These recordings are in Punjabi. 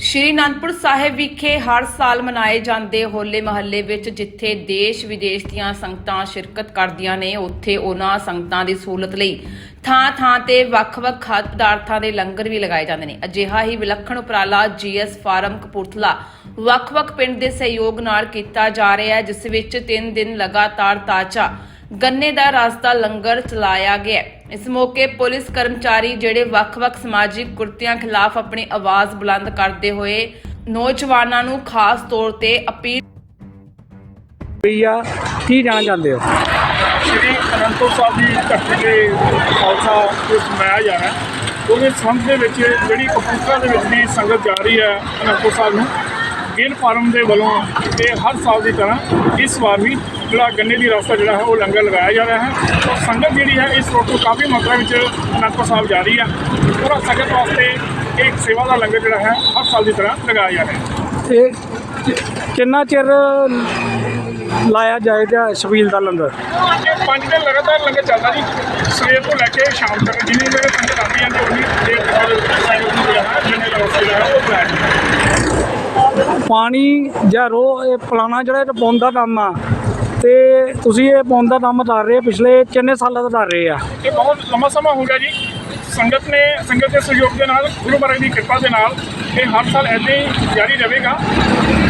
ਸ਼੍ਰੀ ਅਨੰਦਪੁਰ ਸਾਹਿਬ ਵਿਖੇ ਹਰ ਸਾਲ ਮਨਾਏ ਜਾਂਦੇ ਹੋਲੇ ਮਹੱਲੇ ਵਿੱਚ ਜਿੱਥੇ ਦੇਸ਼ ਵਿਦੇਸ਼ ਦੀਆਂ ਸੰਗਤਾਂ ਸ਼ਿਰਕਤ ਕਰਦੀਆਂ ਨੇ, ਉੱਥੇ ਉਹਨਾਂ ਸੰਗਤਾਂ ਦੀ ਸਹੂਲਤ ਲਈ ਥਾਂ-ਥਾਂ ਤੇ ਵੱਖ-ਵੱਖ ਖਾਦ ਪਦਾਰਥਾਂ ਦੇ ਲੰਗਰ ਵੀ ਲਗਾਏ ਜਾਂਦੇ ਨੇ। ਅਜਿਹਾ ਹੀ ਵਿਲੱਖਣ ਉਪਰਾਲਾ ਜੀਐਸ ਫਾਰਮ ਕਪੂਰਥਲਾ ਵੱਖ-ਵੱਖ ਪਿੰਡ ਦੇ ਸਹਿਯੋਗ ਨਾਲ ਕੀਤਾ ਜਾ ਰਿਹਾ ਹੈ, ਜਿਸ ਵਿੱਚ 3 ਦਿਨ ਲਗਾਤਾਰ ਤਾਜ਼ਾ ਗੰਨੇ ਦਾ ਰਸ ਦਾ ਲੰਗਰ ਚਲਾਇਆ ਗਿਆ। ਇਸ ਮੌਕੇ ਪੁਲਿਸ ਕਰਮਚਾਰੀ ਜਿਹੜੇ ਵੱਖ-ਵੱਖ ਸਮਾਜਿਕ ਕੁਰਤੀਆਂ ਖਿਲਾਫ ਆਪਣੀ ਆਵਾਜ਼ ਬੁਲੰਦ ਕਰਦੇ ਹੋਏ ਨੌਜਵਾਨਾਂ ਨੂੰ ਖਾਸ ਤੌਰ ਤੇ ਅਪੀਲ ਹੋਈ ਆ ਕੀ ਜਾਣਾ ਚਾਹੁੰਦੇ ਹੋ ਸ਼੍ਰੀ ਅਨੰਦਪੁਰ ਸਾਹਿਬ ਦੀ ਧਰਤੀ ਤੇ ਖਾਲਸਾ ਦਿਵਸ ਮਨਾਇਆ ਜਾ ਰਿਹਾ ਉਹਦੇ ਸੰਬੰਧ ਦੇ ਵਿੱਚ ਜਿਹੜੀ ਕਪੂਰਥਲਾ ਦੇ ਵਿੱਚ ਦੀ ਸੰਗਤ ਜਾ ਰਹੀ ਹੈ ਅਨੰਦਪੁਰ ਸਾਹਿਬ ਨੂੰ ਗਿੱਲ ਫਾਰਮ ਦੇ ਵੱਲੋਂ ਇਹ ਹਰ ਸਾਲ ਦੀ ਤਰ੍ਹਾਂ ਇਸ ਵਾਰ ਵੀ ਜਿਹੜਾ ਗੰਨੇ ਦੀ ਰਸਤਾ ਜਿਹੜਾ ਹੈ ਉਹ ਲੰਗਰ ਲਗਾਇਆ ਜਾ ਰਿਹਾ ਹੈ। ਔਰ ਸੰਗਤ ਜਿਹੜੀ ਹੈ ਇਸ ਰੋਡ ਤੋਂ ਕਾਫੀ ਮਾਤਰਾ ਵਿੱਚ ਅਨੰਦਪੁਰ ਸਾਹਿਬ ਜਾ ਰਹੀ ਹੈ। ਪੂਰਾ ਸੰਗਤ ਵਾਸਤੇ ਇੱਕ ਸੇਵਾ ਦਾ ਲੰਗਰ ਜਿਹੜਾ ਹੈ ਹਰ ਸਾਲ ਦੀ ਤਰ੍ਹਾਂ ਲਗਾਇਆ ਜਾ ਰਿਹਾ ਹੈ। ਇਹ ਕਿੰਨਾ ਚਿਰ ਲਾਇਆ ਜਾਏਗਾ ਛਬੀਲ ਦਾ ਲੰਗਰ? ਪੰਜ ਦਿਨ ਲਗਾਤਾਰ ਲੰਗਰ ਚੱਲਦਾ ਜੀ। ਸਵੇਰ ਤੋਂ ਲੈ ਕੇ ਸ਼ਾਮ ਤੱਕ ਜਿੰਨੀ ਮੇਰੇ ਸੰਗਤ ਆਉਂਦੀ ਹੈ ਤੇ ਉਨੀ ਦੇਰ ਤੱਕ ਸਾਈਡ ਨੂੰ ਜਿਹੜਾ ਹੈ ਜਿੰਨੇ ਰੋਸਟ ਜਿਹੜਾ ਉਹ ਹੈ। ਪਾਣੀ ਜਾਂ ਰੋ ਇਹ ਪੁਲਾਣਾ ਜਿਹੜਾ ਇਹ ਪਾਉਣ ਦਾ ਕੰਮ ਆ। ਤੇ ਤੁਸੀਂ ਇਹ ਪਾਉਣ ਦਾ ਕੰਮ ਕਰ ਰਹੇ ਹੋ ਪਿਛਲੇ ਕਿੰਨੇ ਸਾਲਾਂ ਤੋਂ ਕਰ ਰਹੇ ਆ? ਇਹ ਬਹੁਤ ਲੰਮਾ ਸਮਾਂ ਹੋ ਗਿਆ ਜੀ। ਸੰਗਤ ਨੇ ਸੰਗਤ ਦੇ ਸਹਿਯੋਗ ਦੇ ਨਾਲ ਗੁਰੂ ਮਹਾਰਾਜ ਦੀ ਕਿਰਪਾ ਦੇ ਨਾਲ ਇਹ ਹਰ ਸਾਲ ਐਦਾਂ ਹੀ ਜਾਰੀ ਰਹੇਗਾ।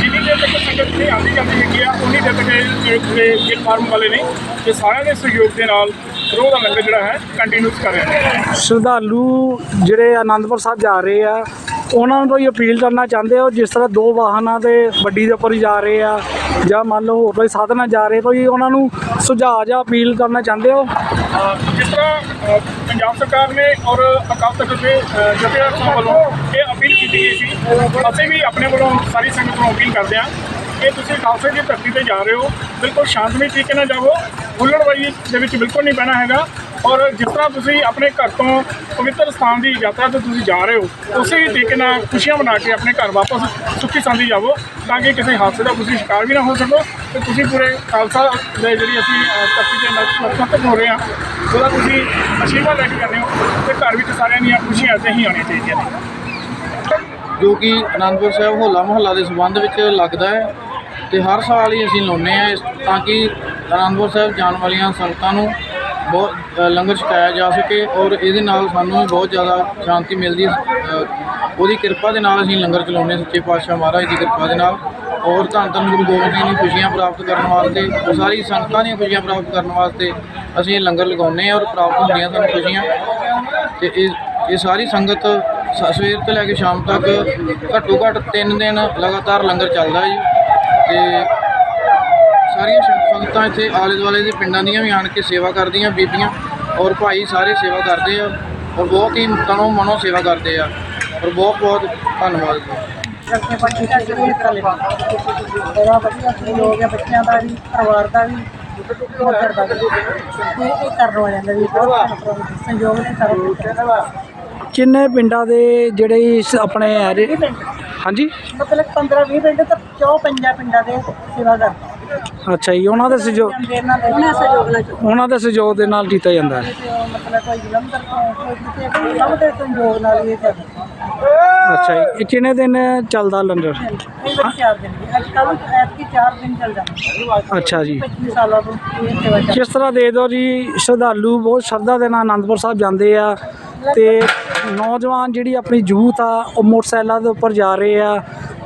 ਜਿੰਨੀ ਦੇਰ ਤੱਕ ਸੰਗਤ ਨਹੀਂ ਆਉਂਦੀ ਜਾਂਦੀ ਹੈਗੀ ਆ ਉਨੀ ਦੇਰ ਤੱਕ ਇਹ ਗਿੱਲ ਫਾਰਮ ਵਾਲੇ ਨੇ ਇਹ ਸਾਰਿਆਂ ਦੇ ਸਹਿਯੋਗ ਦੇ ਨਾਲ ਰੋਹ ਦਾ ਲੰਗਰ ਜਿਹੜਾ ਹੈ ਕੰਟੀਨਿਊਸ ਕਰ ਰਹੇ ਨੇ। ਸ਼ਰਧਾਲੂ ਜਿਹੜੇ ਆਨੰਦਪੁਰ ਸਾਹਿਬ ਜਾ ਰਹੇ ਆ ਉਹਨਾਂ ਨੂੰ ਕੋਈ ਅਪੀਲ ਕਰਨਾ ਚਾਹੁੰਦੇ ਹੋ ਜਿਸ ਤਰ੍ਹਾਂ ਦੋ ਵਾਹਨਾਂ ਦੇ ਵੱਡੀ ਦੇ ਉੱਪਰ ਜਾ ਰਹੇ ਆ ਜਾਂ ਮੰਨ ਲਓ ਹੋਰ ਕੋਈ ਸਾਧਨਾਂ ਜਾ ਰਹੇ ਕੋਈ ਉਹਨਾਂ ਨੂੰ ਸੁਝਾਅ ਜਾਂ ਅਪੀਲ ਕਰਨਾ ਚਾਹੁੰਦੇ ਹੋ? ਜਿਸ ਤਰ੍ਹਾਂ ਪੰਜਾਬ ਸਰਕਾਰ ਨੇ ਔਰ ਅਕਾਲ ਤਖਤ ਦੇ ਅ, ਜਥੇਦਾਰ ਵੱਲੋਂ ਇਹ ਅਪੀਲ ਕੀਤੀ ਗਈ ਸੀ। ਅਸੀਂ ਵੀ ਆਪਣੇ ਵੱਲੋਂ ਸਾਰੀ ਸੰਗਤ ਨੂੰ ਅਪੀਲ ਕਰਦੇ ਹਾਂ ਕਿ ਤੁਸੀਂ ਖਾਲਸੇ ਦੀ ਧਰਤੀ ਤੇ ਜਾ ਰਹੇ ਹੋ ਬਿਲਕੁਲ ਸ਼ਾਂਤਮਈ ਤਰੀਕੇ ਨਾਲ ਜਾਵੋ ਹੁੱਲੜਬਾਜ਼ੀ ਦੇ ਵਿੱਚ ਬਿਲਕੁਲ ਨਹੀਂ ਪੈਣਾ ਹੈਗਾ। ਔਰ ਜਿਸ ਤਰ੍ਹਾਂ ਤੁਸੀਂ ਆਪਣੇ ਘਰ ਤੋਂ ਪਵਿੱਤਰ ਸਥਾਨ ਦੀ ਯਾਤਰਾ ਤੇ ਤੁਸੀਂ ਜਾ ਰਹੇ ਹੋ ਉਸੇ ਹੀ ਤਰੀਕੇ ਨਾਲ ਖੁਸ਼ੀਆਂ ਮਨਾ ਕੇ ਆਪਣੇ ਘਰ ਵਾਪਸ ਸੁੱਖੀ ਸੰਦੀ ਜਾਵੋ ਤਾਂ ਕਿ ਕਿਸੇ ਹਾਦਸੇ ਦਾ ਤੁਸੀਂ ਸ਼ਿਕਾਰ ਵੀ ਨਾ ਹੋ ਸਕੋ ਤੇ ਤੁਸੀਂ ਪੂਰੇ ਖਾਲਸਾ ਦੇ ਜਿਹੜੀ ਅਸੀਂ ਅ, ਧਰਤੀ ਦੇ ਨਤਮਸਤਕ ਹੋ ਰਹੇ ਹਾਂ ਉਹਦਾ ਤੁਸੀਂ ਅਸ਼ੀਰਵਾਦ ਲੈ ਕੇ ਜਾਂਦੇ ਹੋ ਤੇ ਘਰ ਵਿੱਚ ਸਾਰਿਆਂ ਦੀਆਂ ਖੁਸ਼ੀਆਂ ਇੱਥੇ ਹੀ ਆਉਣੀਆਂ ਚਾਹੀਦੀਆਂ ਨੇ। ਜੋ ਕਿ ਅਨੰਦਪੁਰ ਸਾਹਿਬ ਹੋਲਾ ਮਹੱਲਾ ਦੇ ਸੰਬੰਧ ਵਿੱਚ ਲੱਗਦਾ ਹੈ ਤੇ ਹਰ ਸਾਲ ਹੀ ਅਸੀਂ ਲਾਉਂਦੇ ਆ ਤਾਂ ਕਿ ਅਨੰਦਪੁਰ ਸਾਹਿਬ ਜਾਣ ਵਾਲੀਆਂ ਸੰਗਤਾਂ ਨੂੰ ਬਹੁਤ ਲੰਗਰ ਛਕਾਇਆ ਜਾ ਸਕੇ ਔਰ ਇਹਦੇ ਨਾਲ ਸਾਨੂੰ ਵੀ ਬਹੁਤ ਜ਼ਿਆਦਾ ਸ਼ਾਂਤੀ ਮਿਲਦੀ ਉਹਦੀ ਕਿਰਪਾ ਦੇ ਨਾਲ ਅਸੀਂ ਲੰਗਰ ਚਲਾਉਂਦੇ ਹਾਂ, ਸੱਚੇ ਪਾਤਸ਼ਾਹ ਮਹਾਰਾਜ ਦੀ ਕਿਰਪਾ ਦੇ ਨਾਲ। ਔਰ ਧੰਨ ਧੰਨ ਗੁਰੂ ਗੋਬਿੰਦ ਸਿੰਘ ਦੀ ਖੁਸ਼ੀਆਂ ਪ੍ਰਾਪਤ ਕਰਨ ਵਾਸਤੇ ਔਰ ਸਾਰੀ ਸੰਗਤਾਂ ਦੀਆਂ ਖੁਸ਼ੀਆਂ ਪ੍ਰਾਪਤ ਕਰਨ ਵਾਸਤੇ ਅਸੀਂ ਇਹ ਲੰਗਰ ਲਗਾਉਂਦੇ ਹਾਂ ਔਰ ਪ੍ਰਾਪਤ ਹੁੰਦੀਆਂ ਸਾਨੂੰ ਖੁਸ਼ੀਆਂ। ਤੇ ਇਹ ਇਹ ਸਾਰੀ ਸੰਗਤ ਸ- ਸਵੇਰ ਤੋਂ ਲੈ ਕੇ ਸ਼ਾਮ ਤੱਕ ਘੱਟੋ ਘੱਟ 3 ਦਿਨ ਲਗਾਤਾਰ ਲੰਗਰ ਚੱਲਦਾ ਜੀ। ਤੇ ਸਾਰੀਆਂ ਸੰਗ- ਸੰਗਤਾਂ ਇੱਥੇ ਆਲੇ ਦੁਆਲੇ ਦੇ ਪਿੰਡਾਂ ਦੀਆਂ ਵੀ ਆਣ ਕੇ ਸੇਵਾ ਕਰਦੀਆਂ ਬੀਬੀਆਂ ਔਰ ਭਾਈ ਸਾਰੇ ਸੇਵਾ ਕਰਦੇ ਆ ਔਰ ਬਹੁਤ ਹੀ ਤਨੋਂ ਮਨੋਂ ਸੇਵਾ ਕਰਦੇ ਆ ਔਰ ਬਹੁਤ ਬਹੁਤ ਧੰਨਵਾਦ ਜੀ। ਕਰਕੇ ਬੱਚੇ ਦਾ ਜਿਹੜੇ ਕਰੇ ਬੜਾ ਵਧੀਆ ਸਹਿਯੋਗ ਹੈ ਬੱਚਿਆਂ ਦਾ ਵੀ ਪਰਿਵਾਰ ਦਾ ਵੀ ਮਦਰ ਦਾ ਵੀ। ਤੇ ਇਹ ਕਰਨ ਵਾਲਿਆਂ ਦਾ ਵੀ ਬਹੁਤ ਮਤਲਬ ਸਹਿਯੋਗ ਨੇ ਸਾਰਾ ਕੁਛ। ਕਿੰਨੇ ਪਿੰਡਾਂ ਦੇ ਜਿਹੜੇ ਇਸ ਆਪਣੇ ਹਾਂਜੀ। ਮਤਲਬ 15 20 ਪਿੰਡ ਤਾਂ ਚੌ ਪੰਜਾਂ ਪਿੰਡਾਂ ਦੇ ਸੇਵਾ ਕਰਦੇ ਅੱਛਾ ਜੀ ਉਹਨਾਂ ਦੇ ਸਹਿਯੋਗ ਜਾਂਦੇ ਇਹਨਾਂ ਦੇ ਉਹਨਾਂ ਸਹਿਯੋਗ ਨਾਲ ਚੁੱਕ ਉਹਨਾਂ ਦੇ ਸਹਿਯੋਗ ਦੇ ਨਾਲ ਕੀਤਾ ਜਾਂਦਾ ਹੈ। ਤੇ ਉਹ ਮਤਲਬ ਕੋਈ ਜਲੰਧਰ ਤੋਂ ਕੋਈ ਕਿਤੇ ਸਭ ਦੇ ਸਹਿਯੋਗ ਨਾਲ ਹੀ ਇਹ ਚੱਲਦਾ ਅੱਛਾ ਜੀ ਇਹ ਕਿੰਨੇ ਦਿਨ ਚੱਲਦਾ ਲੰਗਰ? ਕਈ ਵਾਰ ਚਾਰ ਦਿਨ ਵੀ ਅੱਜ ਕੱਲ੍ਹ ਐਤਕੀ ਚਾਰ ਦਿਨ ਚੱਲ ਜਾਂਦਾ ਅੱਛਾ ਜੀ। 25 ਸਾਲਾਂ ਤੋਂ ਇਹ ਸੇਵਾ ਚੱਲ ਕਿਸ ਤਰ੍ਹਾਂ ਦੇ ਦਿਓ ਜੀ ਸ਼ਰਧਾਲੂ ਬਹੁਤ ਸ਼ਰਧਾ ਦੇ ਨਾਲ ਆਨੰਦਪੁਰ ਸਾਹਿਬ ਜਾਂਦੇ ਆ ਤੇ ਨੌਜਵਾਨ ਜਿਹੜੀ ਆਪਣੀ ਯੂਥ ਆ ਉਹ ਮੋਟਰਸਾਈਕਲਾਂ ਦੇ ਉੱਪਰ ਜਾ ਰਹੇ ਆ।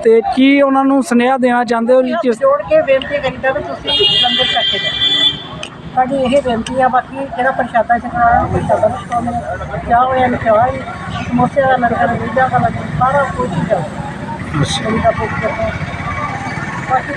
ਤੇ ਕੀ ਉਹਨਾਂ ਨੂੰ ਸੁਨੇਹਾ ਦੇਣਾ ਚਾਹੁੰਦੇ ਹੋ ਜੀ? ਕਿਸ ਜੋੜ ਕੇ ਬੇਨਤੀ ਕਰੀਦਾ ਵੀ ਤੁਸੀਂ ਲੰਗਰ ਛਕ ਕੇ ਜਾਓ। ਸਾਡੀ ਇਹ ਬੇਨਤੀ ਆ ਬਾਕੀ ਜਿਹੜਾ ਪ੍ਰਸ਼ਾਦਾ ਛਕਣਾ ਪ੍ਰਸ਼ਾਦਾ ਛਕਾਉਣਾ ਚਾਹ ਹੋਇਆ ਨਾ ਚਾਹ ਸਮੋਸੇ ਦਾ ਲੰਗਰ ਵੀਜ਼ਾ ਦਾ ਸਾਰਾ ਕੁਝ ਹੀ ਜਾਓ ਅੱਛਾ। ਬਾਕੀ